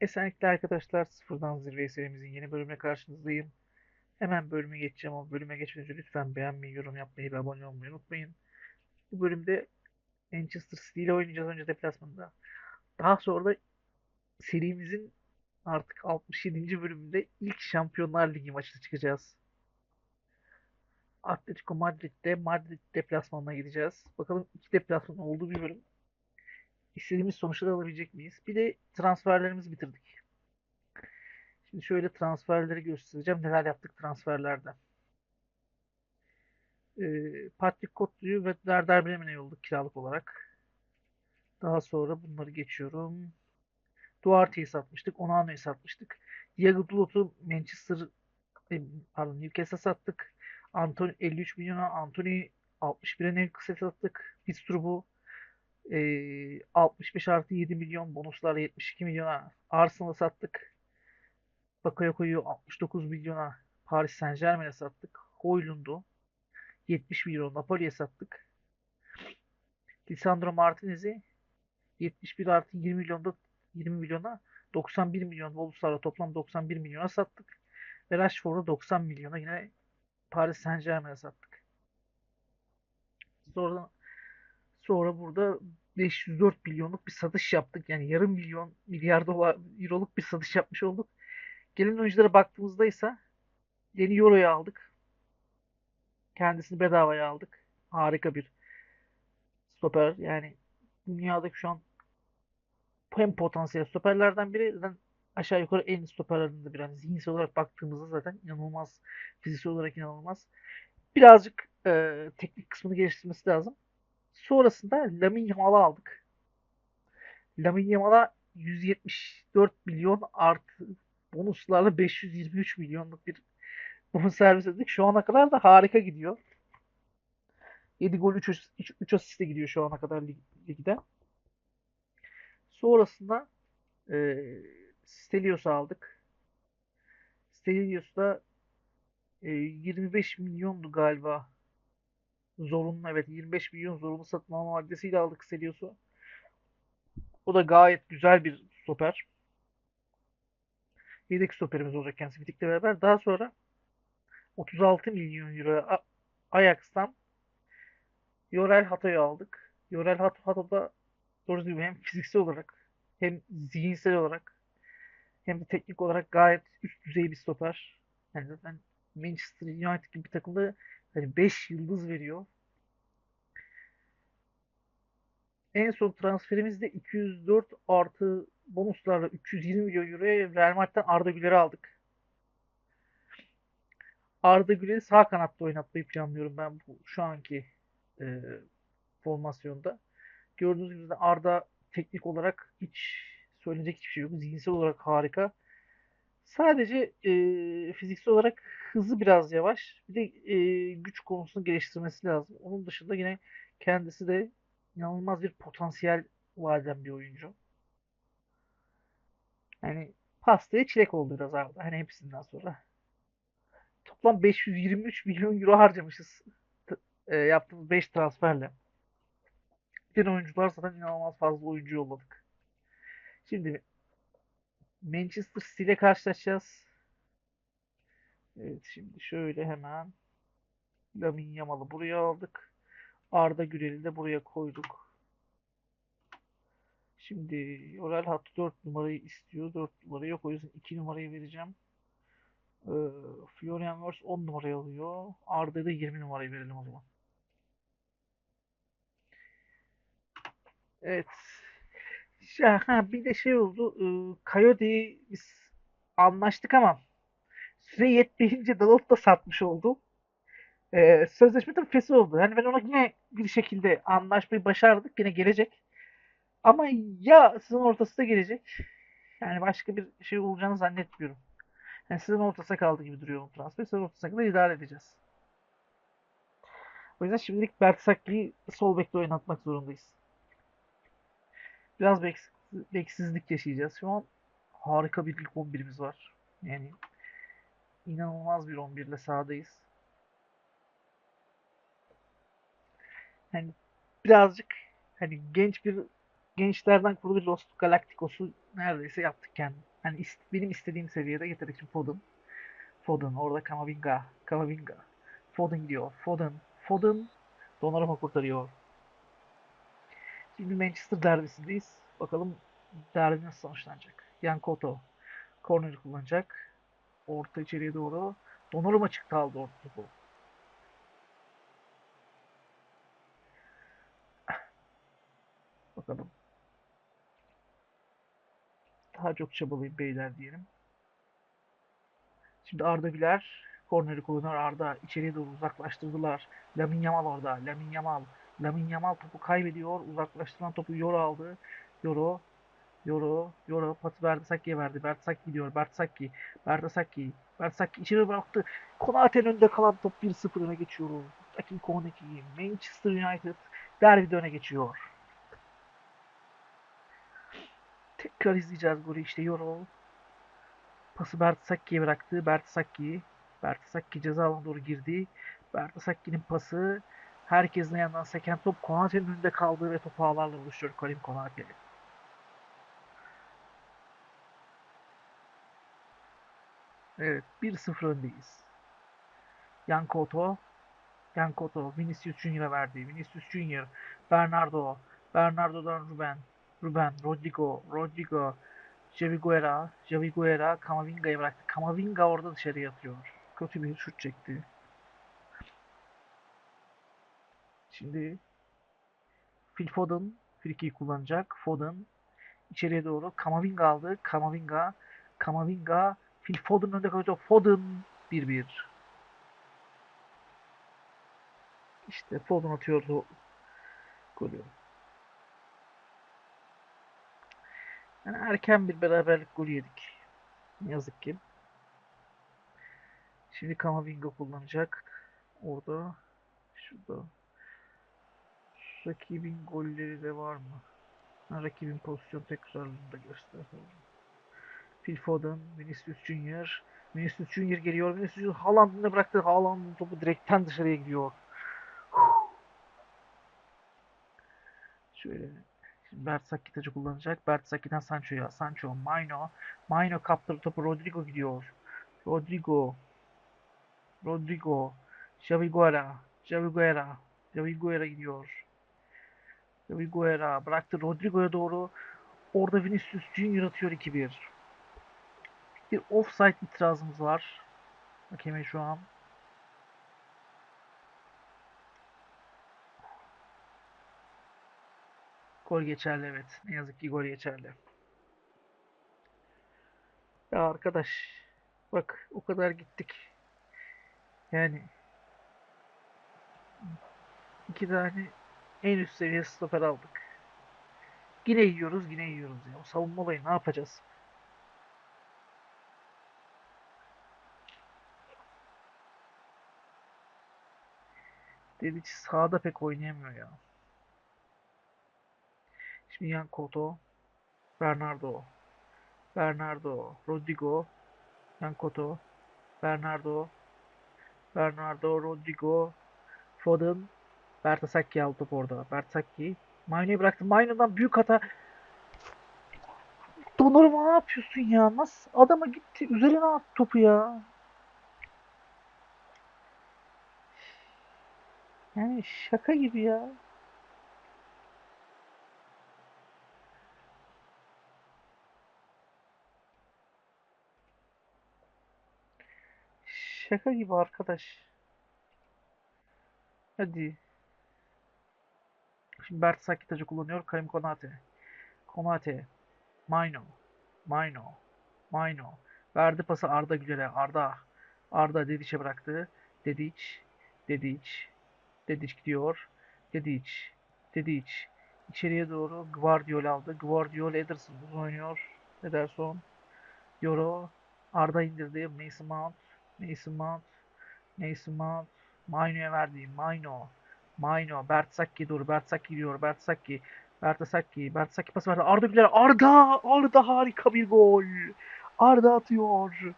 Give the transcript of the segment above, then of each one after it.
Esenlikle arkadaşlar sıfırdan zirve serimizin yeni bölümüne karşınızdayım. Hemen bölüme geçeceğim ama bölüme geçmeden önce lütfen beğenmeyi, yorum yapmayı ve abone olmayı unutmayın. Bu bölümde Manchester City ile oynayacağız önce deplasmanda. Daha sonra da serimizin artık 67. bölümünde ilk Şampiyonlar Ligi maçına çıkacağız. Atletico Madrid'de Madrid deplasmanına gideceğiz. Bakalım iki deplasman olduğu bir bölüm istediğimiz sonuçları alabilecek miyiz? Bir de transferlerimizi bitirdik. Şimdi şöyle transferleri göstereceğim. Neler yaptık transferlerde. Ee, Patrick Kotlu'yu ve Werder Bremen'e yolladık kiralık olarak. Daha sonra bunları geçiyorum. Duarte'yi satmıştık. Onana'yı satmıştık. Diego Dalot'u Manchester e, pardon Newcastle'a sattık. Anthony 53 milyona, Anthony 61'e Newcastle'a sattık. Pittsburgh'u e, 65 artı 7 milyon bonuslarla 72 milyona Arsenal'a sattık. Bakayoko'yu 69 milyona Paris Saint Germain'e sattık. Hoylund'u 70 milyon Napoli'ye sattık. Lisandro Martinez'i 71 artı 20 milyonda 20 milyona 91 milyon bonuslarla toplam 91 milyona sattık. Ve Rashford'u 90 milyona yine Paris Saint Germain'e sattık. Sonra Sonra burada 504 milyonluk bir satış yaptık. Yani yarım milyon milyar dolar euroluk bir satış yapmış olduk. Gelen oyunculara baktığımızda ise yeni Euro'yu aldık. Kendisini bedavaya aldık. Harika bir stoper. Yani dünyadaki şu an hem potansiyel stoperlerden biri zaten aşağı yukarı en stoperlerinden biri. Yani zihinsel olarak baktığımızda zaten inanılmaz. Fiziksel olarak inanılmaz. Birazcık e, teknik kısmını geliştirmesi lazım. Sonrasında Lamine Yamal'ı aldık. Lamine Yamal'a 174 milyon artı bonuslarla 523 milyonluk bir bonus servis ettik. Şu ana kadar da harika gidiyor. 7 gol 3, 3, 3 asiste gidiyor şu ana kadar lig, ligde. Sonrasında e, Stelios'u aldık. Stelios da e, 25 milyondu galiba zorunlu evet 25 milyon zorunlu satın alma maddesiyle aldık Stelios'u. O da gayet güzel bir stoper. Yedek stoperimiz olacak kendisi bitikle beraber. Daha sonra 36 milyon euro Ajax'tan Yorel Hato'yu aldık. Yorel Hato, Hato da doğrusu gibi hem fiziksel olarak hem zihinsel olarak hem de teknik olarak gayet üst düzey bir stoper. Yani zaten Manchester United gibi bir takımda hani 5 yıldız veriyor. En son transferimiz de 204 artı bonuslarla 320 milyon euroya Real Madrid'den Arda Güler'i aldık. Arda Güler'i sağ kanatta oynatmayı planlıyorum ben bu şu anki e, formasyonda. Gördüğünüz gibi Arda teknik olarak hiç söyleyecek hiçbir şey yok. Zihinsel olarak harika. Sadece e, fiziksel olarak hızı biraz yavaş. Bir de e, güç konusunu geliştirmesi lazım. Onun dışında yine kendisi de inanılmaz bir potansiyel vaden bir oyuncu. Yani pastaya çilek oldu biraz abi. Hani hepsinden sonra. Toplam 523 milyon euro harcamışız. E, yaptığımız 5 transferle. Diğer oyuncular zaten inanılmaz fazla oyuncu yolladık. Şimdi Manchester City ile karşılaşacağız. Evet şimdi şöyle hemen Lamine Yamal'ı buraya aldık. Arda Güler'i de buraya koyduk. Şimdi Yorel hattı 4 numarayı istiyor. 4 numara yok. O yüzden 2 numarayı vereceğim. Ee, Florian Wirtz 10 numarayı alıyor. Arda'ya da 20 numarayı verelim o zaman. Evet. Ya, ha, bir de şey oldu. E, Coyote'yi biz anlaştık ama süre yetmeyince Dalot da satmış oldu. E, sözleşme de fesi oldu. Yani ben ona yine bir şekilde anlaşmayı başardık. Yine gelecek. Ama ya sizin ortası da gelecek. Yani başka bir şey olacağını zannetmiyorum. Yani sizin ortasına kaldı gibi duruyor transfer. Sizin ortasına kadar idare edeceğiz. O yüzden şimdilik Berksakli'yi sol bekle oynatmak zorundayız. Biraz bek beksizlik yaşayacağız. Şu an harika bir ilk 11'imiz var. Yani inanılmaz bir 11 ile sahadayız. Yani birazcık hani genç bir gençlerden kurulu bir Los Galacticos'u neredeyse yaptık kendimiz. Yani is- benim istediğim seviyede getirdik şimdi Foden. Foden orada Kamavinga. Kamavinga. Foden gidiyor. Foden. Foden. Donnarumma kurtarıyor. Şimdi Manchester derbisindeyiz. Bakalım derbi nasıl sonuçlanacak. Yan Koto. Corner kullanacak. Orta içeriye doğru. Donnarumma çıktı aldı orta topu. Bakalım. Daha çok çabalayın beyler diyelim. Şimdi Arda Güler korneri kullanıyor. Arda içeriye doğru uzaklaştırdılar. Lamine Yamal orada. Lamine Yamal. Lamine Yamal topu kaybediyor. Uzaklaştıran topu Yoro aldı. Yoro. Yoro. Yoro. Pası Bertasakki'ye verdi. Bertasakki gidiyor. Bertasakki. Bertasakki. Bertasakki içeri bıraktı. Konate'nin önünde kalan top 1-0 öne geçiyor. Dakika 12. Manchester United derbide öne geçiyor. Tekrar izleyeceğiz golü işte Yoro. Pası Bertasakki'ye bıraktı. Bertasakki. Bertasakki ceza alanına doğru girdi. Bertasakki'nin pası herkesin yanından seken top Konate'nin önünde kaldı ve topu ağlarla buluşturuyor Karim Konate. Evet 1-0 öndeyiz. Yan Koto. Yan Koto. Vinicius Junior'a verdi. Vinicius Junior. Bernardo. Bernardo'dan Ruben. Ruben. Rodrigo. Rodrigo. Javi Guerra. Javi Guerra Kamavinga'ya bıraktı. Kamavinga orada dışarıya atıyor. Kötü bir şut çekti. Şimdi Phil Foden frikiyi kullanacak. Foden içeriye doğru Kamavinga aldı. Kamavinga Kamavinga Phil Foden önünde kalıyor. Foden 1-1. İşte Foden atıyordu golü. Yani erken bir beraberlik golü yedik. Ne yazık ki. Şimdi Kamavinga kullanacak. Orada. Şurada. Rakibin golleri de var mı? Rakibin pozisyon tekrarını da göster. Phil Foden, Vinicius Junior. Vinicius Junior geliyor. Vinicius Junior Haaland'ın da bıraktı. Haaland'ın topu direkten dışarıya gidiyor. Şöyle Şimdi Bertsaki tacı kullanacak. Bertsaki'den Sancho'ya. Sancho, Maino. Maino kaptırdı topu. Rodrigo gidiyor. Rodrigo. Rodrigo. Javi Guerra. Javi Guerra. Javi Guerra gidiyor. Javi Guerra bıraktı Rodrigo'ya doğru. Orada Vinicius Junior atıyor 2-1. Bir offside itirazımız var. Hakeme şu an. Gol geçerli evet. Ne yazık ki gol geçerli. Ya arkadaş bak o kadar gittik. Yani iki tane en üst seviye stoper aldık. Yine yiyoruz, yine yiyoruz ya. O savunma olayı ne yapacağız? Dediç sağda pek oynayamıyor ya. Şimdi yan Koto, Bernardo, Bernardo, Rodrigo, yan Koto, Bernardo, Bernardo, Rodrigo, Foden, Bertasakki aldı top orada. Bertasakki, Maino'yu bıraktı. Maino'dan büyük hata. Donnarumma ne yapıyorsun ya? Nasıl? Adama gitti. Üzerine attı topu ya. Yani şaka gibi ya. Şaka gibi arkadaş. Hadi. Şimdi Bert Saki tacı kullanıyor. Karim Konate. Konate. Maino. Maino. Maino. Verdi pası Arda Güler'e. Arda. Arda Dedic'e bıraktı. Dedic. Dedic. Dedic gidiyor. Dedic. Dedic. İçeriye doğru Guardiola aldı. Guardiola Ederson uzun oynuyor. Ederson. Yoro. Arda indirdi. Mason Mount. Mason Mount. Mason Mount. Maino'ya verdi. Maino. Maino. Bertsakki dur. Bertsakki gidiyor. Bertsakki. Bertasakki. Bertasakki pası verdi. Arda Güler. Arda. Arda harika bir gol. Arda atıyor.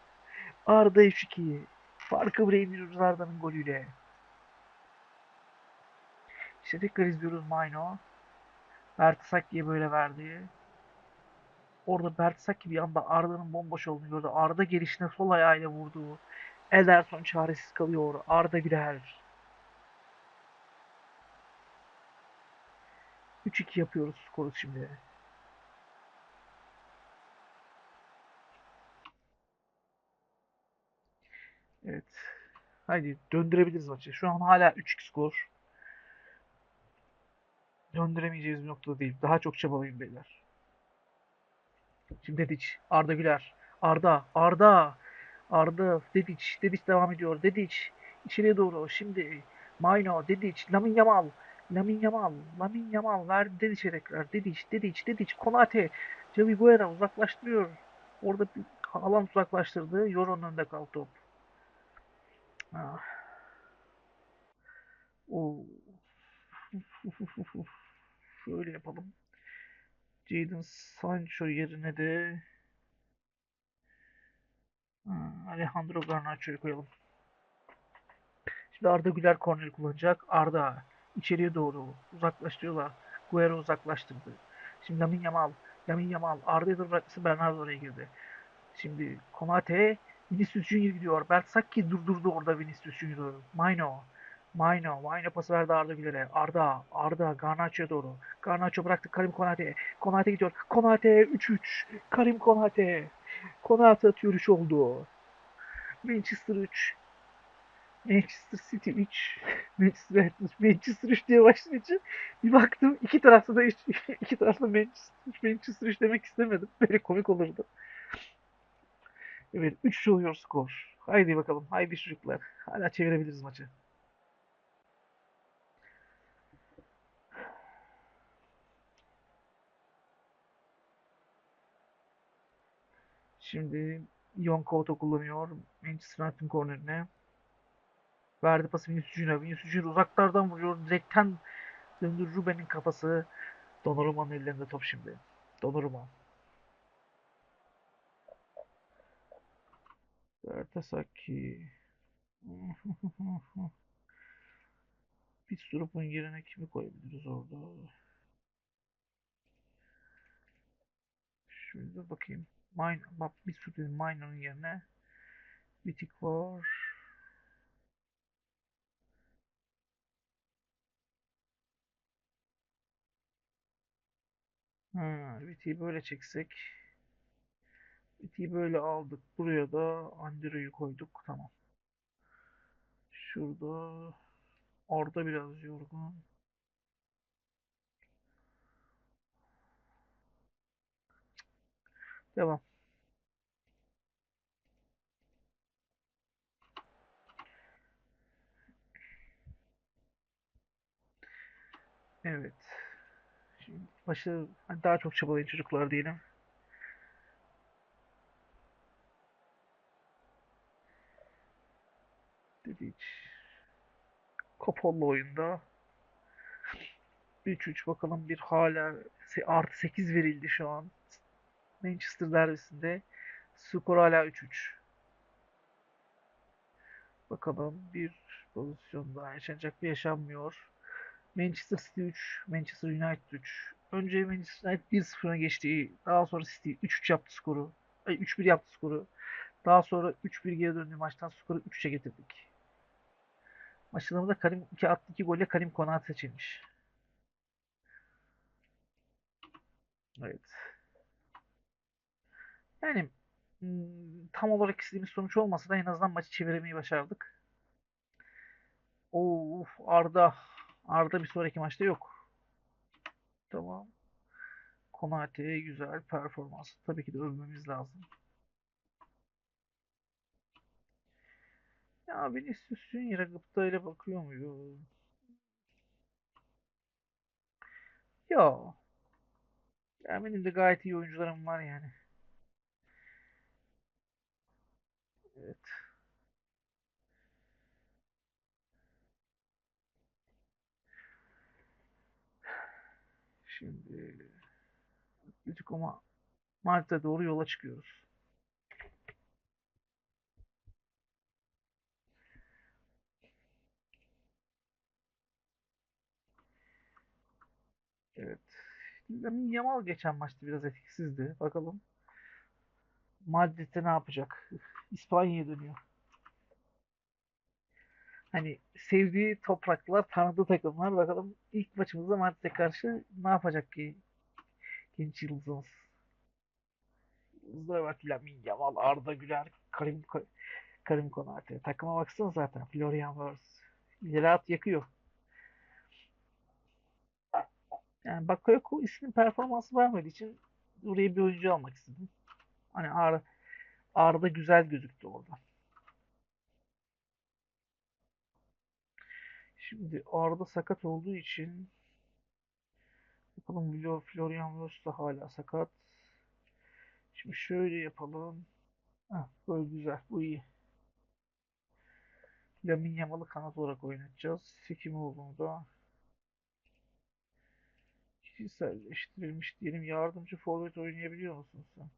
Arda 3-2. Farkı bile indiriyoruz Arda'nın golüyle. İşte tekrar izliyoruz Maino. Bertasakki'ye böyle verdi. Orada Bertsaki bir anda Arda'nın bomboş olduğunu gördü. Arda gelişine sol ayağıyla vurdu. Ederson çaresiz kalıyor. Arda Güler. 3-2 yapıyoruz skoru şimdi. Evet. Haydi döndürebiliriz maçı. Şu an hala 3-2 skor. Döndüremeyeceğiz bir noktada değil. Daha çok çabalayın beyler. Şimdi Dediç, Arda Güler, Arda, Arda, Arda, Dediç, Dediç devam ediyor. Dediç içeriye doğru. Şimdi Mayno, Dediç, Lamin Yamal, Lamin Yamal, Lamin Yamal verdi Dediç'e tekrar. Dediç, Dediç, Dediç, Konate, Javi Guerra uzaklaştırıyor. Orada bir alan uzaklaştırdı. Yoron'un önünde kaldı top. Ah. Oo. Şöyle yapalım. Jadon Sancho yerine de ha, Alejandro Garnacho'yu koyalım. Şimdi Arda Güler korneri kullanacak. Arda içeriye doğru uzaklaştırıyorlar. Guerra uzaklaştırdı. Şimdi Lamine Yamal. Lamine Yamal. Arda'yı da bırakması Bernardo oraya girdi. Şimdi Konate Vinicius Junior gidiyor. Bertsaki durdurdu orada Vinicius Junior'u. Maino. Maino. Maino pası verdi Arda Güler'e. Arda. Arda. Garnacho'ya doğru. Garnacho bıraktı Karim Konate. Konate gidiyor. Konate 3-3. Karim Konate. Konate atıyor 3 oldu. Manchester 3. Manchester City 3. Manchester United Manchester 3 diye başlayınca bir baktım iki tarafta da 3, iki tarafta Manchester 3, Manchester 3 demek istemedim. Böyle komik olurdu. Evet 3 oluyor skor. Haydi bakalım. Haydi çocuklar. Hala çevirebiliriz maçı. Şimdi Ion Couto kullanıyor. Manchester United'ın kornerine. Verdi pası Vinicius Junior. Vinicius uzaklardan vuruyor. Direkten döndü Ruben'in kafası. Donnarumma'nın ellerinde top şimdi. Donnarumma. Bertasaki. Pitstop'un yerine kimi koyabiliriz orada? Şöyle bakayım. Mine, bak Pitstop'un Mine'ın yerine Bitik var. Ha, Bitik'i böyle çeksek. Bitik'i böyle aldık. Buraya da Andrew'yu koyduk. Tamam. Şurada Arda biraz yorgun. Devam. Evet. Şimdi başı daha çok çabalayın çocuklar diyelim. Dedik. Kapalı oyunda. 3-3 bakalım bir hala artı 8 verildi şu an. Manchester derbisinde. Skor hala 3-3. Bakalım bir pozisyon daha yaşanacak bir yaşanmıyor. Manchester City 3, Manchester United 3. Önce Manchester United 1-0'a geçti. Daha sonra City 3-3 yaptı skoru. Ay 3-1 yaptı skoru. Daha sonra 3-1 geri döndü maçtan skoru 3-3'e getirdik. Maçlarımızda Karim 2 attı 2 golle Karim Konat seçilmiş. Evet. Yani tam olarak istediğimiz sonuç olmasa da en azından maçı çevirmeyi başardık. Of Arda. Arda bir sonraki maçta yok. Tamam. Konate güzel performans. Tabii ki de övmemiz lazım. Ya Vinicius Junior'a gıpta ile bakıyor muyum? Ya. Ya benim de gayet iyi oyuncularım var yani. Evet. Şimdi Atletico Madrid'e doğru yola çıkıyoruz. Evet. Yamal geçen maçta biraz etkisizdi. Bakalım Madrid'de ne yapacak? İspanya'ya dönüyor. Hani sevdiği topraklar, tanıdığı takımlar. Bakalım ilk maçımızda Madrid'e karşı ne yapacak ki genç yıldızımız? Yıldızlara bak Lamine Yamal, Arda Güler, Karim, Karim Konate. Takıma baksana zaten. Florian Wirtz. İleri yakıyor. Yani Bakayoko ismin performansı vermediği için oraya bir oyuncu almak istedim. Hani Ar Arda güzel gözüktü orada. Şimdi Arda sakat olduğu için bakalım Florian Wirtz da hala sakat. Şimdi şöyle yapalım. Heh, böyle güzel. Bu iyi. Lamine Yamal'ı kanat olarak oynatacağız. Sekimoğlu'nu da kişiselleştirilmiş diyelim. Yardımcı forvet oynayabiliyor musun sen?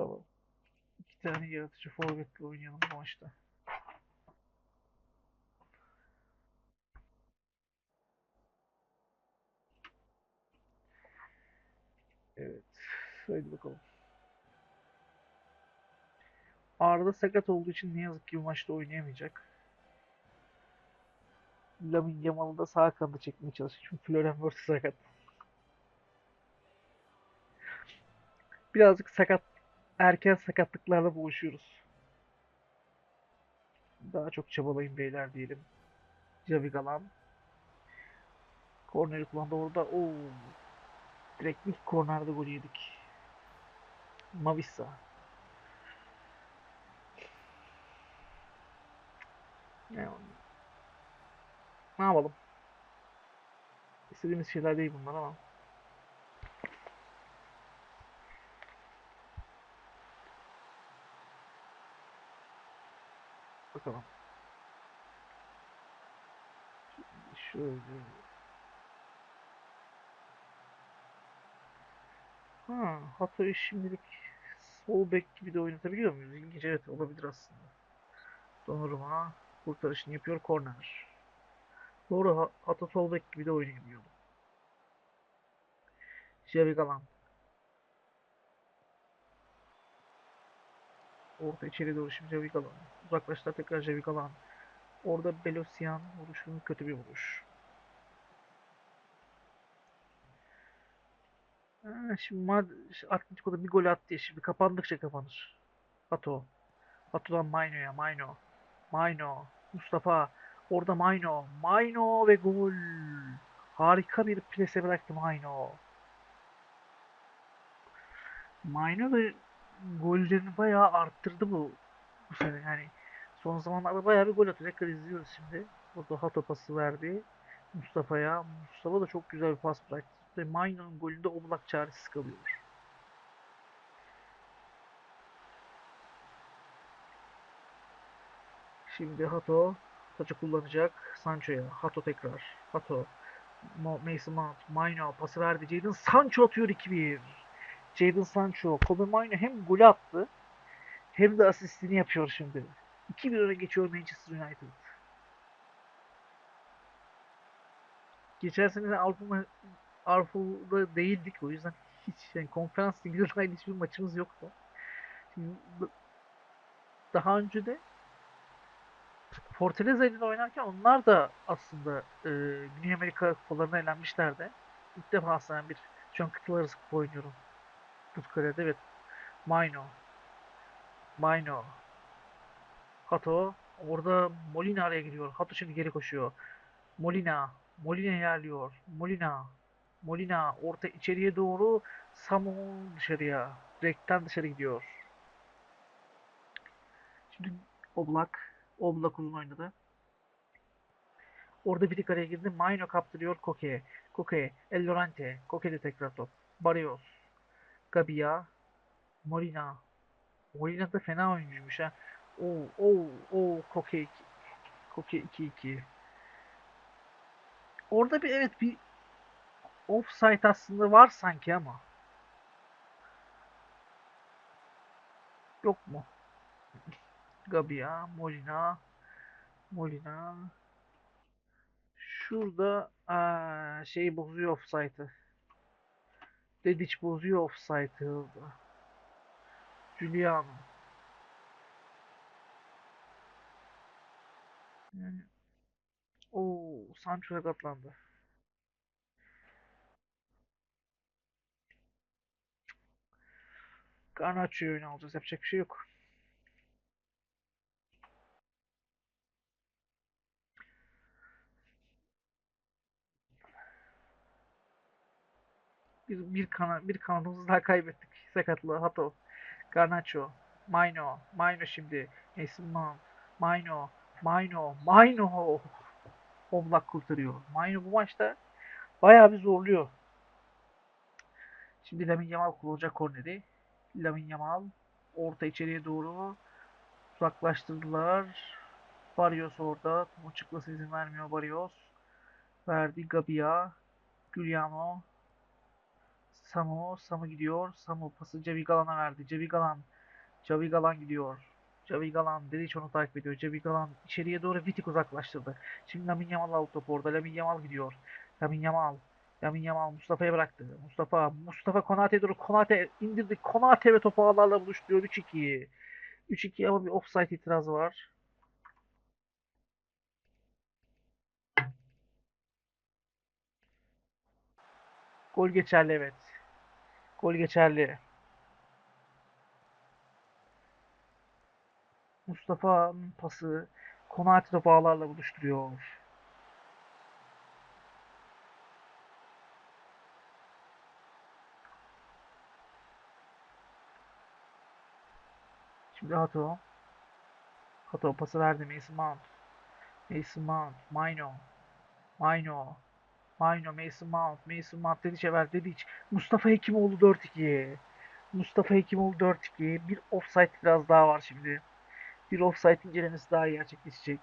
Tamam. İki tane yaratıcı forvetle oynayalım bu maçta. Evet. Haydi bakalım. Arda sakat olduğu için ne yazık ki bu maçta oynayamayacak. Lamine Yamal'ı da sağ kanada çekmeye çalışacak. Çünkü Florian Wirtz sakat. Birazcık sakat, erken sakatlıklarla boğuşuyoruz. Daha çok çabalayın beyler diyelim. Javi Galan. Korneri kullandı orada. Oo. Direkt ilk kornerde gol yedik. Mavissa. Ne, ne yapalım? İstediğimiz şeyler değil bunlar ama. Bakalım. Şöyle. Ha, Hato'yu şimdilik sol bek gibi de oynatabiliyor muyuz? İlginç evet olabilir aslında. Donnarumma kurtarışını yapıyor korner. Doğru Hato sol bek gibi de oynayabiliyor. Javi Galan. Orta içeri doğru şimdi Javi Galan. Uzaklaştılar tekrar Javi Galan. Orada Belosian vuruşunun kötü bir vuruş. Ha, şimdi Atletico'da bir gol attı şimdi kapandıkça kapanır. Hato. Hato'dan Maino'ya Maino. Maino. Mustafa. Orada Maino. Maino ve gol. Harika bir plase bıraktı Maino. Maino da gollerini bayağı arttırdı bu bu sene. Yani son zamanlarda bayağı bir gol atıyor. Tekrar izliyoruz şimdi. Burada Hato pası verdi. Mustafa'ya. Mustafa da çok güzel bir pas bıraktı. Ve Maino'nun golünde Oblak çaresiz kalıyor. Şimdi Hato taçı kullanacak. Sancho'ya. Hato tekrar. Hato. Mason Mount. Maino pası verdi. Jadon Sancho atıyor 2-1. Jadon Sancho. Kobe Maino hem golü attı hem de asistini yapıyor şimdi. 2-1 öne geçiyor Manchester United. Geçen sene Avrupa Avrupa'da değildik o yüzden hiç yani konferans ligine dair hiçbir maçımız yoktu. Şimdi daha önce de Fortaleza ile oynarken onlar da aslında e, Güney Amerika kupalarına elenmişlerdi. İlk defa aslında bir şu an kıtalar arası kupa oynuyorum. Tutkare'de evet. Maino. Maino. Hato. Orada Molina araya giriyor. Hato şimdi geri koşuyor. Molina. Molina ilerliyor. Molina. Molina orta içeriye doğru. Samu dışarıya. Direkten dışarı gidiyor. Şimdi Oblak. Oblak uzun oynadı. Orada bir araya girdi. Maino kaptırıyor Koke. Koke. El Lorente. Koke de tekrar top. Barrios. Gabia. Molina. Molina da fena oyuncuymuş ha. Oo, oo, oo, Koke. Koke 2-2. Orada bir evet bir offside aslında var sanki ama. Yok mu? Gabia, Molina, Molina. Şurada aa, şey bozuyor offside'ı. Dediç bozuyor offside'ı. Giuliano. Yani o Sancho sakatlandı. Garnacho'yu oyuna alacağız. Yapacak bir şey yok. Bir, bir, kana, bir kanadımızı daha kaybettik. Sakatlığı Hato. Garnacho. Maino. Maino şimdi. Mason Mount. Maino. Maino. Maino. Oblak kurtarıyor. Maino bu maçta bayağı bir zorluyor. Şimdi Lamin Yamal kullanacak korneri. Lamin Yamal orta içeriye doğru uzaklaştırdılar. Barrios orada. Topu çıkması izin vermiyor Barrios. Verdi Gabia. Giuliano. Samu. Samu gidiyor. Samu pası Cevi Galan'a verdi. Cevi Galan gidiyor. Cevi Galan. Dediç onu takip ediyor. Galan içeriye doğru Vitik uzaklaştırdı. Şimdi Lamin Yamal aldı topu orada. Lamin Yamal gidiyor. Lamin Yamal. Lamin Yamal Mustafa'ya bıraktı. Mustafa. Mustafa Konate'ye doğru. Konate indirdi. Konate ve topu ağlarla buluşturuyor. 3-2. 3-2 ama bir offside itirazı var. Gol geçerli evet. Gol geçerli. Mustafa'nın pası Konate topu ağlarla buluşturuyor. Şimdi Hato. Hato pası verdi Mason Mount. Mason Mount. Maino. Maino. Maino. Mason Mount. Mason Mount. Dedic'e ver. Dedic. Mustafa Hekimoğlu 4-2. Mustafa Hekimoğlu 4-2. Bir offside biraz daha var şimdi. Bir offside incelemesi daha gerçekleşecek.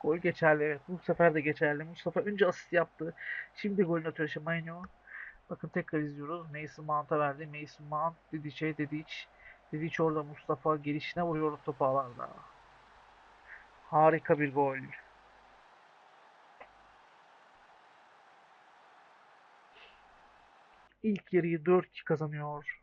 Gol geçerli evet. Bu sefer de geçerli. Mustafa önce asist yaptı. Şimdi golün atıyor Maino. Bakın tekrar izliyoruz. Mason Mount'a verdi. Mason Mount Dedic'e Dedic. Dedic orada Mustafa gelişine vuruyor topu alanda. Harika bir gol. İlk yarıyı 4-2 kazanıyor.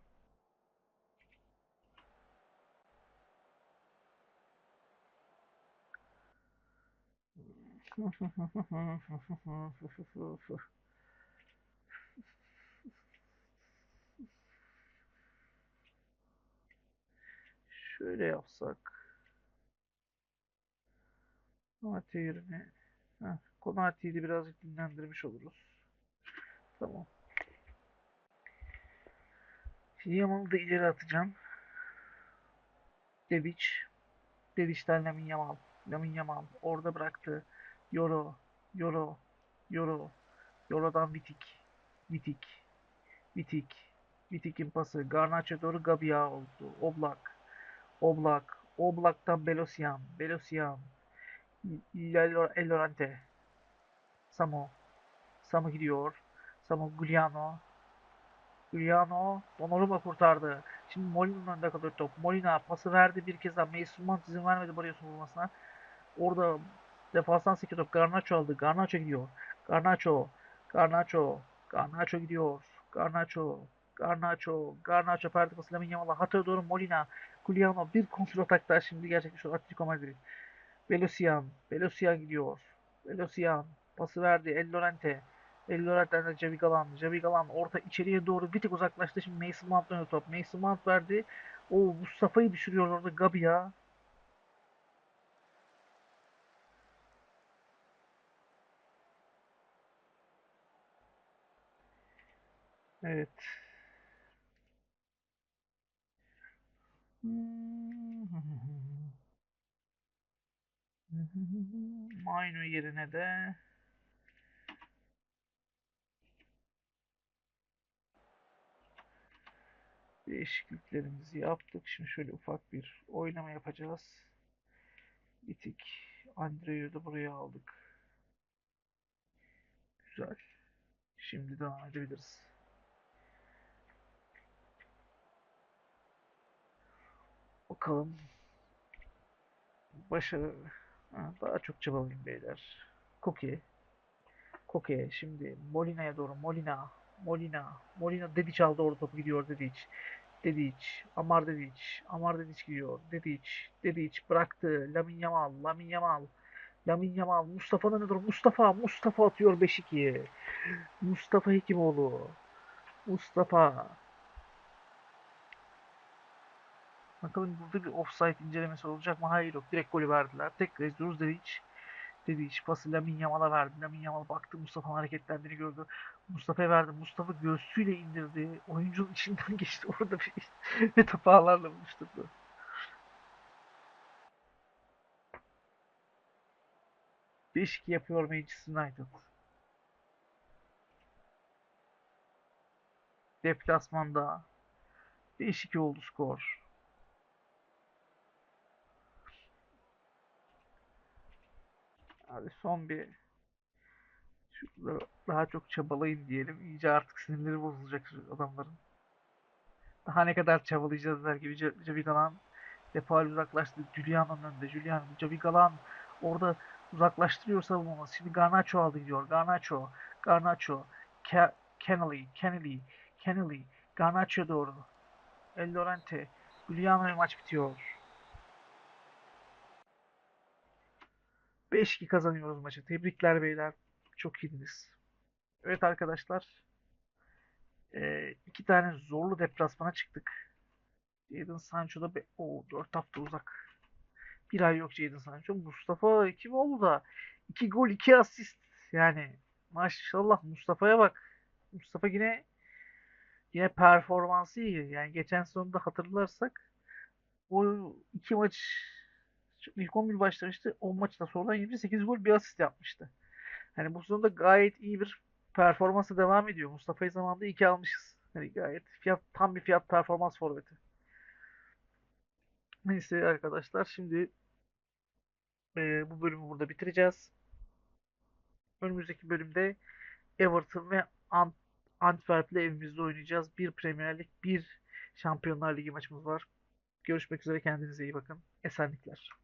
Şöyle yapsak. Konate yerine Heh, Konate'yi de birazcık dinlendirmiş oluruz. Tamam. Yamal'ı da ileri atacağım. Dedic. Dedic'ten Lamin Yamal. Lamin Yamal orada bıraktı. Yoro. Yoro. Yoro. Yoro'dan Vitik. Vitik. Vitik. Vitik'in pası. Garnaço doğru Gabia oldu. Oblak. Oblak. Oblak'tan Belosian. Belosian. El Lorente. Samu. Samu gidiyor. Samu Giuliano. Giuliano Donnarumma kurtardı. Şimdi Molina'nın önünde kalıyor top. Molina pası verdi bir kez daha. Mason Mount izin vermedi Barrios'un vurmasına. Orada defanstan sekiyor top. Garnacho aldı. Garnacho gidiyor. Garnacho. Garnacho. Garnacho gidiyor. Garnacho. Garnacho. Garnacho perde pası Lamine Yamal'a. Hataya doğru Molina. Giuliano bir kontrol atakta şimdi gerçekleşiyor. Atletico Madrid. Velocian. Velocian gidiyor. Velocian. Pası verdi. El Lorente. El Lorente'den de Javi Galan. Javi Galan orta içeriye doğru bir tık uzaklaştı. Şimdi Mason Mount dönüyor top. Mason Mount verdi. O Mustafa'yı düşürüyor orada Gabia. Evet. Maino yerine de değişikliklerimizi yaptık. Şimdi şöyle ufak bir oynama yapacağız. Bitik. Andre'yi de buraya aldık. Güzel. Şimdi devam edebiliriz. Bakalım. Başarı. Ha, daha çok çabalayın beyler. Cookie. Koke şimdi Molina'ya doğru. Molina. Molina. Molina Dedic aldı orada topu gidiyor Dedic. Dedic. Amar Dedic. Amar Dedic gidiyor. Dedic. Dedic bıraktı. Lamin Yamal. Lamin Yamal. Lamin Yamal. Mustafa'nın ne durum? Mustafa. Mustafa atıyor 5-2. Mustafa Hekimoğlu. Mustafa. Bakalım burada bir offside incelemesi olacak mı? Hayır yok. Direkt golü verdiler. Tekrar izliyoruz Dedic. Dedic pası Lamin Yamal'a verdi. Lamin Yamal baktı Mustafa'nın hareketlendiğini gördü. Mustafa'ya verdi. Mustafa göğsüyle indirdi. Oyuncunun içinden geçti. Orada bir ve topu ağlarla buluşturdu. Beş 2 yapıyor Manchester United. Deplasmanda 5-2 oldu skor. Hadi son bir şurada daha çok çabalayın diyelim. İyice artık sinirleri bozulacak adamların. Daha ne kadar çabalayacağız der gibi Javi Galan. Depay uzaklaştı. Giuliano'nun önünde. Giuliano, Javi Galan orada uzaklaştırıyor savunması. Şimdi Garnacho aldı gidiyor. Garnacho, Garnacho, Ke Kennelly, Kennelly, Kennelly, Garnacho doğru. El Lorente, Giuliano'ya maç bitiyor. 5-2 kazanıyoruz maçı. Tebrikler beyler. Çok iyiydiniz. Evet arkadaşlar. Ee, iki tane zorlu deplasmana çıktık. Jadon Sancho'da be o 4 hafta uzak. Bir ay yok Jadon Sancho. Mustafa kim oldu da 2 gol 2 asist. Yani maşallah Mustafa'ya bak. Mustafa yine yine performansı iyi. Yani geçen sezonda hatırlarsak o iki maç ilk 11 başlamıştı. 10 maçta sonradan 28 gol bir asist yapmıştı. Yani bu sezonda gayet iyi bir performansa devam ediyor. Mustafa'yı zamanında 2 almışız. Yani gayet fiyat tam bir fiyat performans forveti. Neyse arkadaşlar şimdi e, bu bölümü burada bitireceğiz. Önümüzdeki bölümde Everton ve Ant Antwerp'le evimizde oynayacağız. Bir Premier Lig, bir Şampiyonlar Ligi maçımız var. Görüşmek üzere kendinize iyi bakın. Esenlikler.